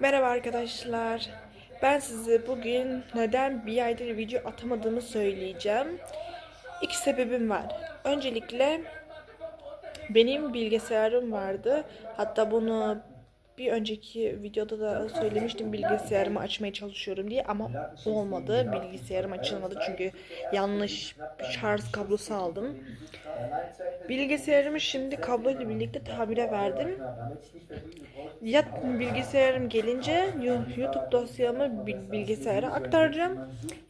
Merhaba arkadaşlar. Ben size bugün neden bir aydır video atamadığımı söyleyeceğim. İki sebebim var. Öncelikle benim bilgisayarım vardı. Hatta bunu bir önceki videoda da söylemiştim bilgisayarımı açmaya çalışıyorum diye ama olmadı. Bilgisayarım açılmadı çünkü yanlış şarj kablosu aldım. Bilgisayarımı şimdi kabloyla birlikte tamire verdim. Ya bilgisayarım gelince YouTube dosyamı bil- bilgisayara aktaracağım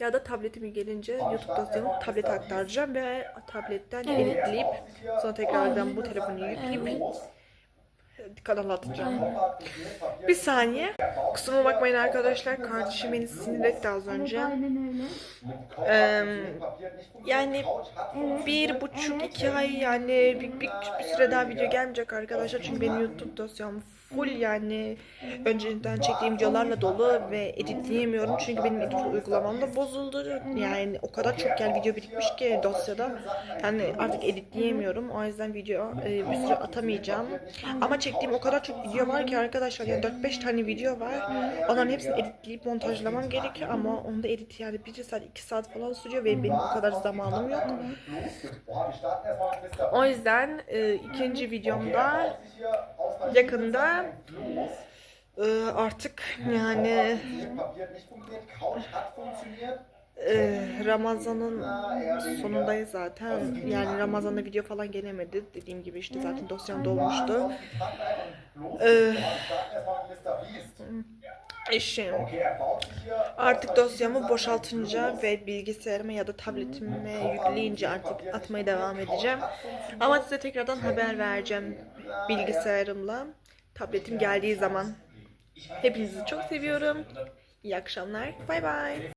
ya da tabletimi gelince YouTube dosyamı tablete aktaracağım ve tabletten editleyip sonra tekrardan bu telefonu yükleyip kanala atacağım. Bir saniye. Kusuruma bakmayın arkadaşlar. Kardeşim beni sinir etti az önce. Eee, yani bir buçuk iki ay yani bir, bir, bir süre daha video gelmeyecek arkadaşlar. Çünkü benim YouTube dosyam full yani önceden çektiğim videolarla dolu ve editleyemiyorum. Çünkü benim edit uygulamam da bozuldu. Yani o kadar çok yer video birikmiş ki dosyada. Yani artık editleyemiyorum. O yüzden video e, bir süre atamayacağım. Ama çektiğim o kadar çok video var ki arkadaşlar? Yani 4-5 tane video var. Onların hepsini editleyip montajlamam gerekiyor ama onu da edit yani 1 saat 2 saat falan sürüyor ve benim o kadar zamanım yok. O yüzden e, ikinci videomda yakında e, artık yani e, Ramazan'ın sonundayız zaten. Yani Ramazan'da video falan gelemedi. Dediğim gibi işte zaten dosyam dolmuştu. E, eşim. Artık dosyamı boşaltınca ve bilgisayarıma ya da tabletime yükleyince artık atmaya devam edeceğim. Ama size tekrardan haber vereceğim bilgisayarımla. Tabletim geldiği zaman. Hepinizi çok seviyorum. İyi akşamlar. Bay bay.